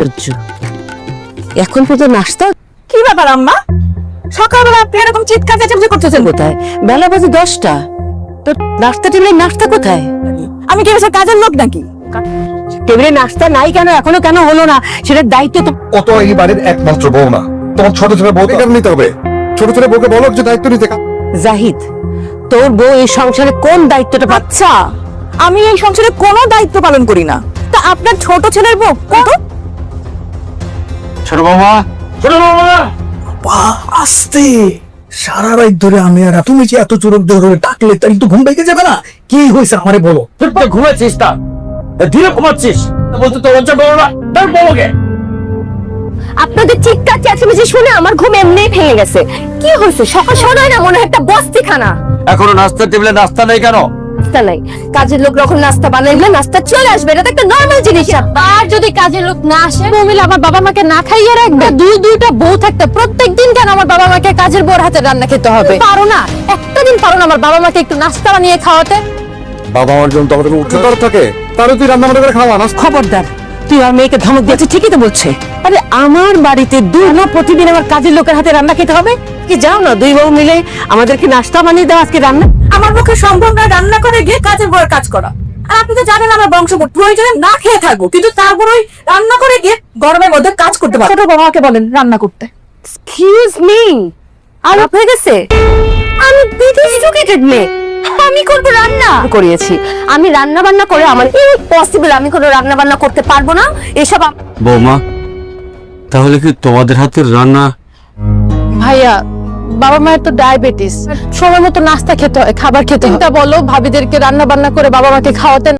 কিচ্ছু এখন পর্যন্ত নাস্তা? কি ব্যাপার আম্মা? সকালবেলা আপনি এরকম চিৎকার চেঁচামেচি করতেছেন কোথায়? বেলা বাজে দশটা। তো নাস্তা টেবিলে নাস্তা কোথায়? আমি কি এসে কাজের লোক নাকি? টেবিলে নাস্তা নাই কেন? এখনও কেন হলো না? সেটার দায়িত্ব তো ও তো এই বাড়ির একমাত্র বউ না? তোমার ছোট ছোট বউ কেন নিতে হবে। ছোট ছোট বউকে বলো যে দায়িত্ব নিতে জাহিদ তোর বউ এই সংসারে কোন দায়িত্বটা আচ্ছা আমি এই সংসারে কোনো দায়িত্ব পালন করি না। তা আপনার ছোট ছেলের বউ কত ছোট বৌমা ছোট বৌমা পা আস্তে। সারা রাত ধরে আমি আর তুমি যে এত চোরক ধরে ডাকলে তাই তো ঘুম ভেঙে যাবে না? কি হয়েছে আমারে বলো? তুই তো ঘুমাচ্ছিস তা। ধীরে ঘুমাচ্ছিস। বলতে তো লজ্জা করো না। তার বউকে। আপনাদের চিৎকার চেঁচামেচি শুনে আমার ঘুম এমনিই ভেঙে গেছে। কি হয়েছে? সকাল সকাল না মনে হয় একটা বস্তিখানা। এখনও নাস্তার টেবিলে নাস্তা নেই কেন? নাস্তা নাই। কাজের লোক যখন নাস্তা বানাইলে নাস্তা চলে আসবে এটা তো একটা নর্মাল জিনিস। আর যদি কাজের লোক না আসে মমিলা আমার বাবা মাকে না খাইয়ে রাখবে? দুই দুইটা বউ থাকতে প্রত্যেক দিন কেন আমার বাবা মাকে কাজের বউর হাতে রান্না খেতে হবে? পারো না। একটা দিন পারো না আমার বাবা মাকে একটু নাস্তা বানিয়ে খাওয়াতে। বাবা আমার জন্য তোমাদের উঠতে দর থাকে। তাহলে তুই রান্না করে খাওয়া না? খবরদার। তুই আমার মেয়েকে ধমক দিয়েছিস ঠিকই তো বলছে। আরে আমার বাড়িতে না প্রতিদিন আমার কাজের লোকের হাতে রান্না খেতে হবে? কি যাও না দুই বউ মিলে আমাদেরকে নাস্তা বানিয়ে দাও আজকে রান্না। আমার পক্ষে সম্ভব না রান্না করে গিয়ে কাজের বউয়ের কাজ করা। আর আপনি তো জানেন আমার বংশ প্রয়োজনে না খেয়ে থাকব কিন্তু তারপরেই রান্না করে গিয়ে গরমের মধ্যে কাজ করতে পারব। ছোট বাবাকে বলেন রান্না করতে। এক্সকিউজ মি আর হয়ে গেছে। আমি বিদেশ এডুকেটেড মেয়ে আমি করব রান্না। করিয়েছি। আমি রান্না বান্না করে আমার পসিবল আমি কোনো রান্না বান্না করতে পারব না। এসব বৌমা তাহলে কি তোমাদের হাতের রান্না? ভাইয়া বাবা মায়ের তো ডায়াবেটিস। সময় মতো নাস্তা খেতে হয় খাবার খেতে হয়। তা বলো ভাবিদেরকে রান্না বান্না করে বাবা মাকে খাওয়াতে